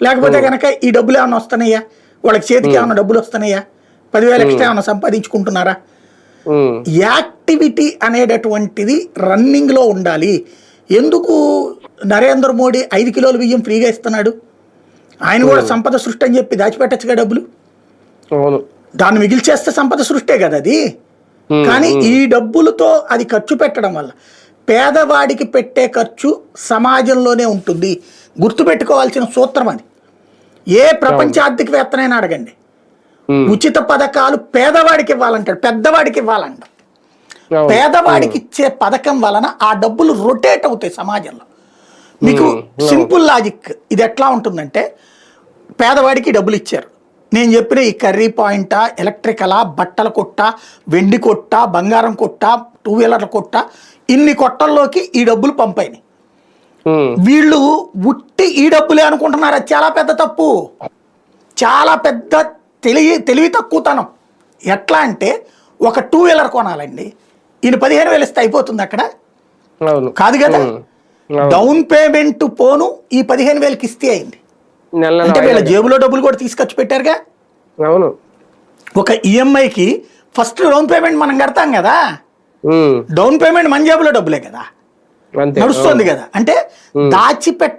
లేకపోతే కనుక ఈ డబ్బులు ఏమైనా వస్తున్నాయా? వాళ్ళకి చేతికి ఏమైనా డబ్బులు వస్తున్నాయా? పదివేలు ఎక్స్ట్రా ఏమైనా సంపాదించుకుంటున్నారా? యాక్టివిటీ అనేటటువంటిది రన్నింగ్లో ఉండాలి. ఎందుకు నరేంద్ర మోడీ ఐదు కిలోల బియ్యం ఫ్రీగా ఇస్తున్నాడు? ఆయన కూడా సంపద సృష్టి అని చెప్పి దాచిపెట్టచ్చుగా డబ్బులు? దాన్ని మిగిల్చేస్తే సంపద సృష్టే కదా అది? కానీ ఈ డబ్బులతో అది ఖర్చు పెట్టడం వల్ల పేదవాడికి పెట్టే ఖర్చు సమాజంలోనే ఉంటుంది. గుర్తుపెట్టుకోవాల్సిన సూత్రం అది. ఏ ప్రపంచ ఆర్థికవేత్తనైనా అడగండి ఉచిత పథకాలు పేదవాడికి ఇవ్వాలంటాడు పెద్దవాడికి ఇవ్వాలంట. పేదవాడికి ఇచ్చే పథకం వలన ఆ డబ్బులు రొటేట్ అవుతాయి సమాజంలో. మీకు సింపుల్ లాజిక్ ఇది ఎట్లా ఉంటుందంటే పేదవాడికి డబ్బులు ఇచ్చారు. నేను చెప్పిన ఈ కర్రీ పాయింటా ఎలక్ట్రికలా బట్టల కొట్ట వెండి కొట్ట బంగారం కొట్ట టూ వీలర్ల కొట్ట ఇన్ని కొట్టల్లోకి ఈ డబ్బులు పంపాయినాయి వీళ్ళు ఉట్టి ఈ డబ్బులే అనుకుంటున్నారు? అది చాలా పెద్ద తప్పు. చాలా పెద్ద తెలివి తెలివి తక్కువతనం. ఎట్లా అంటే ఒక టూ వీలర్ కొనాలండి. ఈయన పదిహేను వేలు ఇస్తే అయిపోతుంది అక్కడ. కాదు కదా. డౌన్ పేమెంట్ పోను ఈ పదిహేను వేలకి ఇస్తే అయింది. అంటే వీళ్ళ జేబులో డబ్బులు కూడా తీసుకొచ్చి పెట్టారుగా? అవును. ఒక ఈఎంఐకి ఫస్ట్ డౌన్ పేమెంట్ మనం కడతాం కదా? డౌన్ పేమెంట్ మన జేబులో డబ్బులే కదా? నడుస్తుంది కదా. అంటే దాచిపెట్ట